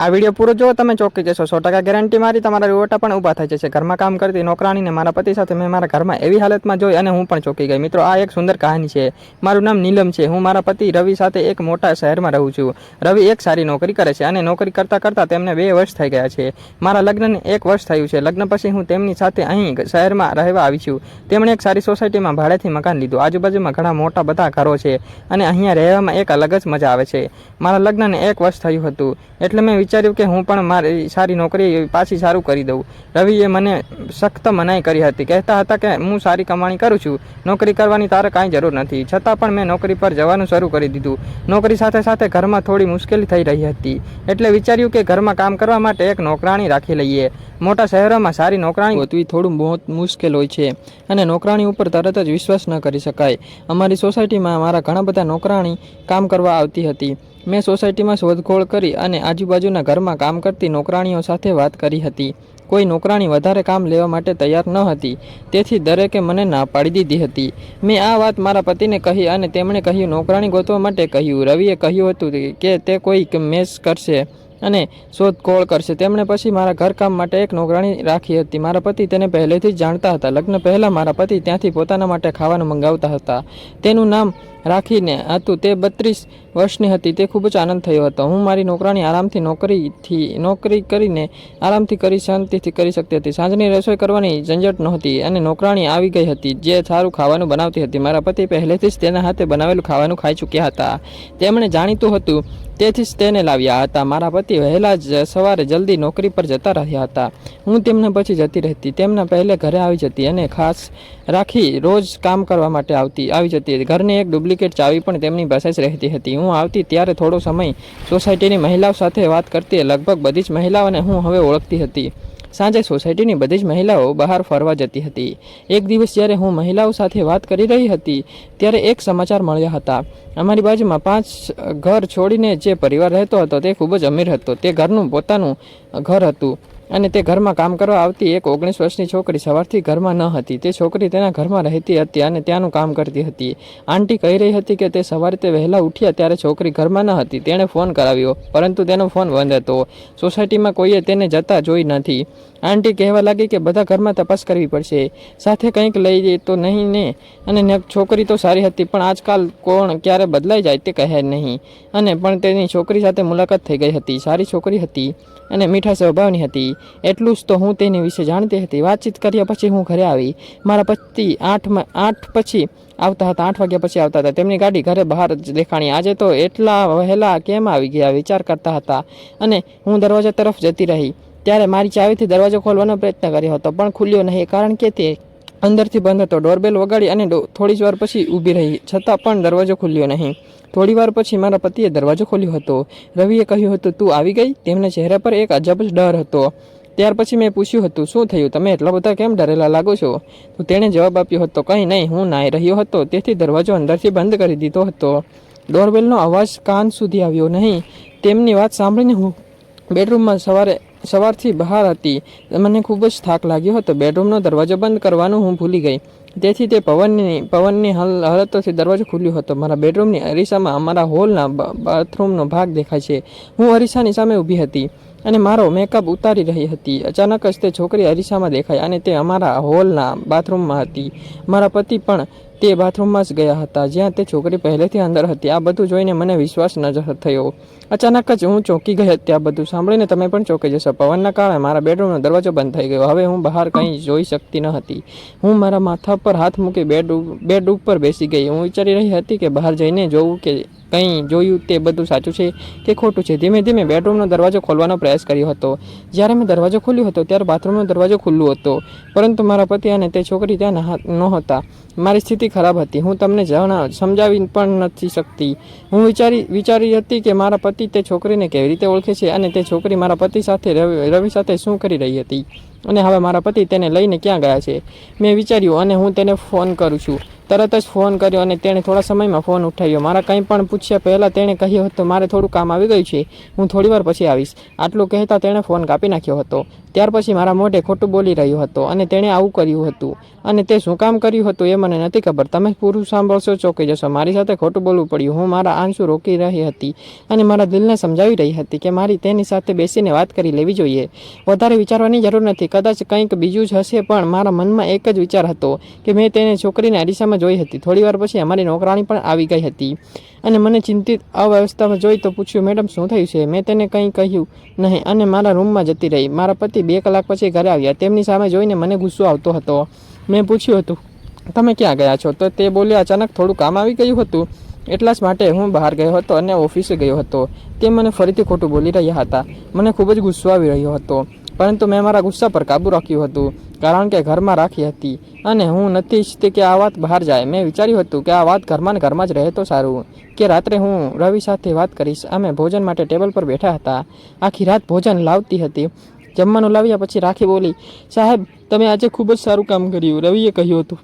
આ વીડિયો પૂરો જો તમે ચોકી જશો. સો ટકા ગેરંટી મારી તમારા રોટા પણ ઊભા થઈ જશે ઘરમાં કામ કરતી નોકરાણીને મારા પતિ સાથે મેં મારા ઘરમાં એવી હાલતમાં જોઈ અને હું પણ ચોકી ગઈ. મિત્રો, આ એક સુંદર કહાની છે. મારું નામ નીલમ છે. હું મારા પતિ રવિ સાથે એક મોટા શહેરમાં રહું છું. રવિ એક સારી નોકરી કરે છે અને નોકરી કરતાં કરતાં તેમને બે વર્ષ થઈ ગયા છે. મારા લગ્નને એક વર્ષ થયું છે. લગ્ન પછી હું તેમની સાથે અહીં શહેરમાં રહેવા આવી છું. તેમણે એક સારી સોસાયટીમાં ભાડેથી મકાન લીધું. આજુબાજુમાં ઘણા મોટા બધા ઘરો છે અને અહીંયા રહેવામાં એક અલગ જ મજા આવે છે. મારા લગ્નને એક વર્ષ થયું હતું. એટલે મેં વિચાર્યું કે હું પણ મારી સારી નોકરી પાછી સારું કરી દઉં. રવિએ મને સખ્ત મનાઈ કરી હતી. કહેતા હતા કે હું સારી કમાણી કરું છું. નોકરી કરવાની તારે કાંઈ જરૂર નથી. છતાં પણ મેં નોકરી પર જવાનું શરૂ કરી દીધું. નોકરી સાથે સાથે ઘરમાં થોડી મુશ્કેલી થઈ રહી હતી. એટલે વિચાર્યું કે ઘરમાં કામ કરવા માટે એક નોકરાણી રાખી લઈએ. મોટા શહેરોમાં સારી નોકરાણી ગોતવી થોડું બહુ મુશ્કેલ હોય છે અને નોકરાણી ઉપર તરત જ વિશ્વાસ ન કરી શકાય. અમારી સોસાયટીમાં મારા ઘણા બધા નોકરાણી કામ કરવા આવતી હતી. મેં સોસાયટીમાં શોધખોળ કરી અને આજુબાજુના ઘરમાં કામ કરતી નોકરાણીઓ સાથે વાત કરી હતી. કોઈ નોકરાણી વધારે કામ લેવા માટે તૈયાર ન હતી, તેથી દરેકે મને ના પાડી દીધી હતી. મેં આ વાત મારા પતિને કહી અને તેમણે કહ્યું, નોકરાણી ગોતવા માટે કહ્યું. રવિએ કહ્યું હતું કે તે કોઈ મેસ કરશે. અને શોધખોળ કરશે. તેમણે પછી મારા ઘરકામ માટે એક નોકરાણી રાખી હતી. મારા પતિ તેને પહેલેથી જ જાણતા હતા. લગ્ન પહેલાં મારા પતિ ત્યાંથી પોતાના માટે ખાવાનું મંગાવતા હતા. તેનું નામ રાખીને હતું. તે બત્રીસ વર્ષની હતી. તે ખૂબ જ આનંદ થયો હતો. હું મારી નોકરાણી આરામથી નોકરીથી, નોકરી કરીને આરામથી કરી શાંતિથી કરી શકતી હતી. સાંજની રસોઈ કરવાની ઝંઝટ નહોતી અને નોકરાણી આવી ગઈ હતી, જે સારું ખાવાનું બનાવતી હતી. મારા પતિ પહેલેથી જ તેના હાથે બનાવેલું ખાવાનું ખાઈ ચૂક્યા હતા. તેમણે જાણીતું હતું તેથી જ તેને લાવ્યા હતા. મારા પતિ વહેલા જ સવારે જલ્દી નોકરી પર જતા રહ્યા હતા. હું તેમને પછી જતી રહેતી. તેમના પહેલે ઘરે આવી જતી અને ખાસ રાખી રોજ કામ કરવા માટે આવતી, આવી જતી ઘરની એક ડુપ્લિકેટ ચાવી પણ તેમની પાસે જ રહેતી હતી. હું આવતી ત્યારે થોડો સમય સોસાયટીની મહિલાઓ સાથે વાત કરતી. લગભગ બધી જ મહિલાઓને હું હવે ઓળખતી હતી. સાંજે સોસાયટીની બધી જ મહિલાઓ બહાર ફરવા જતી હતી. એક દિવસ જ્યારે હું મહિલાઓ સાથે વાત કરી રહી હતી, ત્યારે એક સમાચાર મળ્યા હતા. અમારી બાજુમાં પાંચ ઘર છોડીને જે પરિવાર રહેતો હતો તે ખૂબ જ અમીર હતો. તે ઘરનું પોતાનું ઘર હતું. અને તે ઘરમાં કામ કરવા આવતી એક ઓગણીસ વર્ષની છોકરી સવારથી ઘરમાં ન હતી. તે છોકરી તેના ઘરમાં રહેતી હતી અને ત્યાંનું કામ કરતી હતી. આંટી કહી રહી હતી કે તે સવારે તે વહેલા ઉઠ્યા ત્યારે છોકરી ઘરમાં ન હતી. તેણે ફોન કરાવ્યો, પરંતુ તેનો ફોન બંધ હતો. સોસાયટીમાં કોઈએ તેને જતા જોઈ નથી. આંટી કહેવા લાગી કે બધા ઘરમાં તપાસ કરવી પડશે. સાથે કંઈક લઈ જઈએ તો નહીં ને? અને છોકરી તો સારી હતી, પણ આજકાલ કોણ ક્યારે બદલાઈ જાય તે કહે નહીં. અને પણ તેની છોકરી સાથે મુલાકાત થઈ ગઈ હતી, સારી છોકરી હતી અને મીઠા સ્વભાવની હતી. એટલું જ તો હું તેની વિશે જાણતી હતી. વાતચીત કર્યા પછી હું ઘરે આવી. મારા પતિ આઠમાં આઠ પછી આવતા હતા, આઠ વાગ્યા પછી આવતા હતા. તેમની ગાડી ઘરે બહાર જ દેખાણી. આજે તો એટલા વહેલા કેમ આવી ગયા? વિચાર કરતા હતા. અને હું દરવાજા તરફ જતી રહી. ત્યારે મારી ચાવીથી દરવાજો ખોલવાનો પ્રયત્ન કર્યો હતો, પણ ખુલ્યો નહીં, કારણ કે તે અંદરથી બંધ હતો. ડોરબેલ વગાડી અને થોડી જ વાર પછી ઊભી રહી, છતાં પણ દરવાજો ખુલ્યો નહીં. થોડી વાર પછી મારા પતિએ દરવાજો ખોલ્યો હતો. રવિએ કહ્યું હતું, તું આવી ગઈ? તેમના ચહેરા પર એક અજબ જ ડર હતો. ત્યાર પછી મેં પૂછ્યું હતું, શું થયું? તમે એટલા બધા કેમ ડરેલા લાગો છો? તો તેણે જવાબ આપ્યો હતો, કંઈ નહીં, હું નાહી રહ્યો હતો, તેથી દરવાજો અંદરથી બંધ કરી દીધો હતો. ડોરબેલનો અવાજ કાન સુધી આવ્યો નહીં. તેમની વાત સાંભળીને હું બેડરૂમમાં સવારે સવારથી બહાર હતી. મને ખૂબ જ થાક લાગ્યો હતો. બેડરૂમનો દરવાજો બંધ કરવાનું હું ભૂલી ગઈ. તેથી તે પવનની પવનની હલ, હાલતોથી દરવાજો ખુલ્યો હતો. મારા બેડરૂમની અરીસામાં અમારા હોલના બાથરૂમનો ભાગ દેખાય છે. હું અરીસાની સામે ઊભી હતી અને મારો મેકઅપ ઉતારી રહી હતી. અચાનક જ તે છોકરી અરીસામાં દેખાઈ અને તે અમારા હોલના બાથરૂમમાં હતી. મારા પતિ પણ તે બાથરૂમમાં જ ગયા હતા, જ્યાં તે છોકરી પહેલેથી અંદર હતી. આ બધું જોઈને મને વિશ્વાસ ન થયો. અચાનક જ હું ચોંકી ગઈ હતી. આ બધું સાંભળીને તમે પણ ચોંકી જશો. પવનના કારણે મારા બેડરૂમનો દરવાજો બંધ થઈ ગયો. હવે હું બહાર કંઈ જોઈ શકતી ન હતી. હું મારા માથા પર હાથ મૂકી બેડ બેડ ઉપર બેસી ગઈ. હું વિચારી રહી હતી કે બહાર જઈને જોઉં કે કંઈ જોયું તે બધું સાચું છે કે ખોટું છે. ધીમે ધીમે બેડરૂમનો દરવાજો ખોલવાનો પ્રયાસ કર્યો હતો. જ્યારે મેં દરવાજો ખોલ્યો હતો, ત્યારે બાથરૂમનો દરવાજો ખુલ્લો હતો. પરંતુ મારા પતિ અને તે છોકરી ત્યાં નહોતા. મારી સ્થિતિ ખરાબ હતી. હું તમને જણા સમજાવી પણ નથી શકતી. હું વિચારી વિચારી હતી કે મારા પતિ તે છોકરીને કેવી રીતે ઓળખે છે અને તે છોકરી મારા પતિ સાથે રવિ રવિ સાથે શું કરી રહી હતી. અને હવે મારા પતિ તેને લઈને ક્યાં ગયા છે? મેં વિચાર્યું અને હું તેને ફોન કરું છું. તરત જ ફોન કર્યો અને તેણે થોડા સમયમાં ફોન ઉઠાવ્યો. મારા કંઈ પણ પૂછ્યા પહેલાં તેણે કહ્યું હતું, મારે થોડું કામ આવી ગયું છે. હું થોડી વાર પછી આવીશ. આટલું કહેતા તેણે ફોન કાપી નાખ્યો હતો. ત્યાર પછી મારા મોઢે ખોટું બોલી રહ્યો હતો અને તેણે આવું કર્યું હતું. અને તે શું કામ કર્યું હતું એ મને નથી ખબર. તમે પૂરું સાંભળશો ચોકી જશો. મારી સાથે ખોટું બોલવું પડ્યું. હું મારા આંસુ રોકી રહી હતી અને મારા દિલને સમજાવી રહી હતી કે મારી તેની સાથે બેસીને વાત કરી લેવી જોઈએ. વધારે વિચારવાની જરૂર નથી. કદાચ કંઈક બીજું જ હશે પણ મારા મનમાં એક જ વિચાર હતો કે મેં તેને છોકરીને અરીસામાં જોઈ હતી. થોડીવાર પછી અમારી નોકરાણી પણ આવી ગઈ હતી અને મને ચિંતિત અવ્યવસ્થામાં જોઈ તો પૂછ્યું, મેડમ, શું થયું છે? મેં તેને કંઈ કહ્યું નહીં અને મારા રૂમમાં જતી રહી. મારા પતિ બે કલાક પછી ઘરે આવ્યા. તેમની સામે જોઈને મને ગુસ્સો આવતો હતો. મેં પૂછ્યું હતું, તમે ક્યાં ગયા છો? તો તે બોલ્યા, અચાનક થોડું કામ આવી ગયું હતું. એટલા જ માટે હું બહાર ગયો હતો અને ઓફિસે ગયો હતો. તે મને ફરીથી ખોટું બોલી રહ્યા હતા. મને ખૂબ જ ગુસ્સો આવી રહ્યો હતો. પરંતુ મેં મારા ગુસ્સા પર કાબૂ રાખ્યું હતું, કારણ કે ઘરમાં રાખી હતી. અને હું નથી ઈચ્છતી કે આ વાત બહાર જાય. મેં વિચાર્યું હતું કે આ વાત ઘરમાં ને ઘરમાં જ રહે તો સારું. કે રાત્રે હું રવિ સાથે વાત કરીશ. અમે ભોજન માટે ટેબલ પર બેઠા હતા. આખી રાત ભોજન લાવતી હતી. જમવાનું લાવ્યા પછી રાખી બોલી, સાહેબ, તમે આજે ખૂબ જ સારું કામ કર્યું. રવિએ કહ્યું હતું.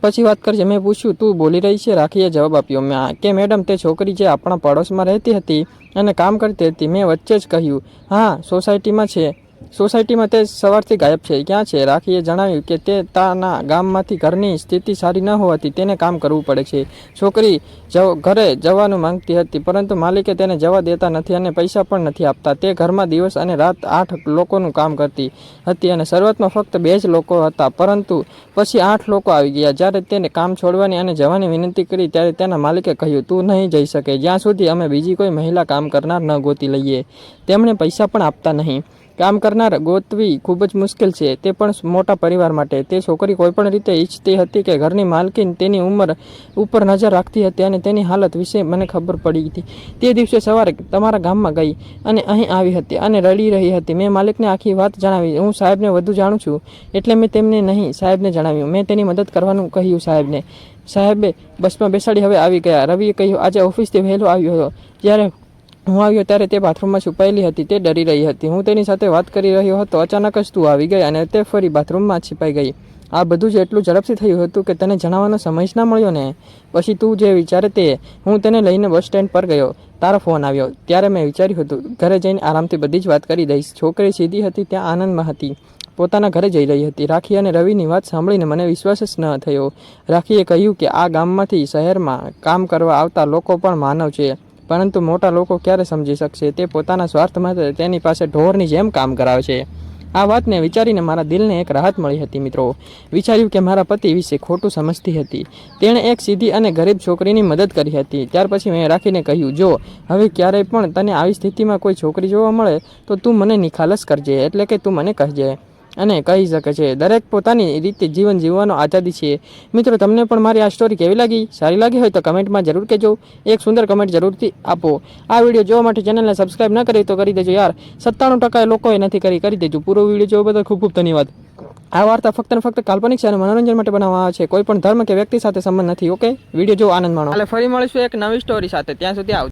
પછી વાત કરજે. મેં પૂછ્યું, તું બોલી રહી છે? રાખીએ જવાબ આપ્યો. મેં કે, મેડમ, તે છોકરી જે આપણા પડોશમાં રહેતી હતી અને કામ કરતી હતી, મેં વચ્ચે જ કહ્યું, હા, સોસાયટીમાં છે. સોસાયટીમાં તે સવારથી ગાયબ છે. ક્યાં છે? રાખીએ જણાવ્યું કે તે તાના ગામમાંથી ઘરની સ્થિતિ સારી ન હોવાથી તેને કામ કરવું પડે છે. છોકરી ઘરે જવાનું માંગતી હતી, પરંતુ માલિકે તેને જવા દેતા નથી અને પૈસા પણ નથી આપતા. તે ઘરમાં દિવસ અને રાત આઠ લોકોનું કામ કરતી હતી અને શરૂઆતમાં ફક્ત બે જ લોકો હતા, પરંતુ પછી આઠ લોકો આવી ગયા. જ્યારે તેને કામ છોડવાની અને જવાની વિનંતી કરી, ત્યારે તેના માલિકે કહ્યું, તું નહીં જઈ શકે. જ્યાં સુધી અમે બીજી કોઈ મહિલા કામ કરનાર ન ગોતી લઈએ. તેમણે પૈસા પણ આપતા નહીં. કામ કરનાર ગોતવી ખૂબ જ મુશ્કેલ છે. તે પણ મોટા પરિવાર માટે. તે છોકરી કોઈપણ રીતે ઈચ્છતી હતી કે ઘરની માલકીન તેની ઉંમર ઉપર નજર રાખતી હતી અને તેની હાલત વિશે મને ખબર પડી હતી. તે દિવસે સવારે તમારા ગામમાં ગઈ અને અહીં આવી હતી અને રડી રહી હતી. મેં માલિકને આખી વાત જણાવી. હું સાહેબને વધુ જાણું છું એટલે મેં તેમને નહીં, સાહેબને જણાવ્યું. મેં તેની મદદ કરવાનું કહ્યું સાહેબને. સાહેબે બસમાં બેસાડી હવે આવી ગયા. રવિએ કહ્યું, આજે ઓફિસથી વહેલો આવ્યો હતો. જ્યારે હું આવ્યો ત્યારે તે બાથરૂમમાં છુપાયેલી હતી, તે ડરી રહી હતી. હું તેની સાથે વાત કરી રહ્યો હતો, અચાનક જ તું આવી ગઈ અને તે ફરી બાથરૂમમાં છુપાઈ ગઈ. આ બધું જ એટલું ઝડપથી થયું હતું કે તને જણાવવાનો સમય જ ના મળ્યો ને? પછી તું જે વિચારે તે, હું તેને લઈને બસ સ્ટેન્ડ પર ગયો. તારો ફોન આવ્યો. ત્યારે મેં વિચાર્યું હતું, ઘરે જઈને આરામથી બધી જ વાત કરી દઈશ. છોકરી સીધી હતી, ત્યાં આનંદમાં હતી. પોતાના ઘરે જઈ રહી હતી. રાખી અને રવિની વાત સાંભળીને મને વિશ્વાસ જ ન થયો. રાખીએ કહ્યું કે આ ગામમાંથી શહેરમાં કામ કરવા આવતા લોકો પણ માનવ છે. પરંતુ મોટા લોકો ક્યારે સમજી શકશે? તે પોતાના સ્વાર્થ માટે તેની પાસે ઢોરની જેમ કામ કરાવે છે આ વાતને વિચારીને મારા દિલને એક રાહત મળી હતી, મિત્રો. વિચાર્યું કે મારા પતિ વિશે ખોટું સમજતી હતી. તેણે એક સીધી અને ગરીબ છોકરીની મદદ કરી હતી. ત્યાર પછી મેં રાખીને કહ્યું, જો, હવે ક્યારેય પણ તને આવી સ્થિતિમાં કોઈ છોકરી જોવા મળે, તો તું મને નિખાલસ કરજે, એટલે કે તું મને કહેજે. અને કહી શકે છે, દરેક પોતાની રીતે જીવન જીવવાનો આઝાદી છે. મિત્રો, તમને પણ મારી આ સ્ટોરી કેવી લાગી? સારી લાગી હોય તો કમેન્ટમાં જરૂર કહેજો. એક સુંદર કમેન્ટ જરૂરથી આપો. આ વીડિયો જોવા માટે ચેનલને સબસ્ક્રાઈબ ન કરી તો કરી દેજો યાર. સત્તાણું ટકા લોકોએ નથી કરી કરી દેજો. પૂરો વીડિયો જોવા બદલ ખૂબ ખૂબ ધન્યવાદ. આ વાર્તા ફક્ત ને ફક્ત કાલ્પનિક છે અને મનોરંજન માટે બનાવવામાં આવે છે. કોઈ પણ ધર્મ કે વ્યક્તિ સાથે સંબંધ નથી ઓકે વીડિયો જો આનંદ માણો. એટલે ફરી મળીશું એક નવી સ્ટોરી સાથે. ત્યાં સુધી આવ